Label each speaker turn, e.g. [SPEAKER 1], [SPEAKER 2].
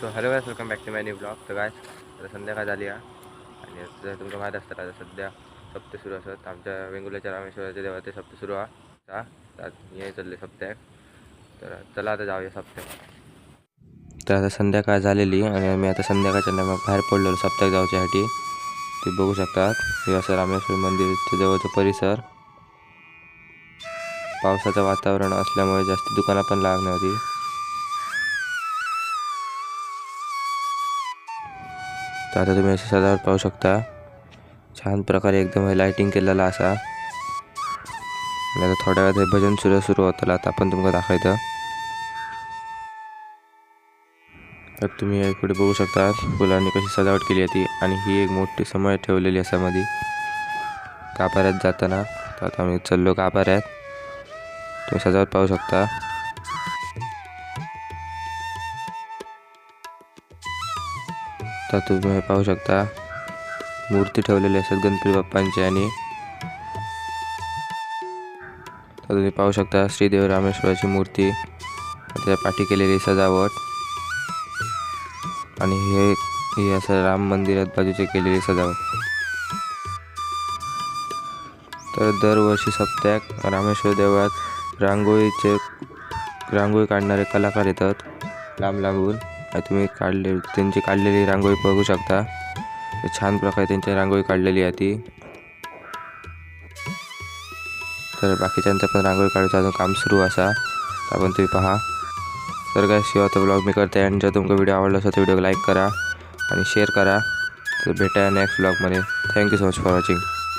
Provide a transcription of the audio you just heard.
[SPEAKER 1] So hello guys welcome back to my new blog. तर काय आता संध्याकाळ झाली आहे आणि जर तुमचं माहीत असतं आता सध्या सप्त सुरू असत. आमच्या वेंगुर्ल्याच्या रामेश्वराच्या देवाचे सप्त सुरू आहे हे चालले सप्त्याक तर चला आता जाऊया सप्त्याक तर आता संध्याकाळ झालेली आणि आम्ही आता संध्याकाळच्या टायमात बाहेर पडलेलो सप्त्याक जाऊच्यासाठी ते बघू शकतात हे असं रामेश्वर मंदिरच्या जवळचं परिसर. पावसाचं वातावरण असल्यामुळे जास्त दुकानं पण लागणार तर आता तुम्ही अशी सजावट पाहू शकता. छान प्रकारे एकदम लाइटिंग केलेलं असा. आणि आता थोड्या वेळात हे भजन सुरू सुरू होतं आता आपण तुमका दाखवायचं तर तुम्ही इकडे बघू शकता फुलांनी कशी सजावट केली होती आणि ही एक मोठी समय ठेवलेली असा मध्ये कापाऱ्यात जाताना. तर आता आम्ही चाललो कापाऱ्यात. तुम्ही सजावट पाहू शकता. तर तुम्ही हे पाहू शकता. मूर्ती ठेवलेली असतात गणपती बाप्पांची आणि तर तुम्ही पाहू शकता श्रीदेव रामेश्वराची मूर्ती. त्याच्या पाठी केलेली सजावट. आणि हे हे असं राम मंदिरात बाजूचे केलेली सजावट. तर दरवर्षी सप्त्याक रामेश्वर देवळात रांगोळीचे रांगोळी काढणारे कलाकार येतात. लांब लांबून तुम्ही काढले त्यांची काढलेली रांगोळी बघू शकता. छान प्रकारे त्यांची रांगोळी काढलेली आहे ती. तर बाकीच्यांचं पण रांगोळी काढायचं अजून काम सुरू असा. आपण तुम्ही पहा. तर काय शिवाचा ब्लॉग मी करते आणि जर तुमचा व्हिडिओ आवडला असेल तर व्हिडिओ लाईक करा. आणि शेअर करा. तर भेटाया नेक्स्ट ब्लॉगमध्ये thank you so much for watching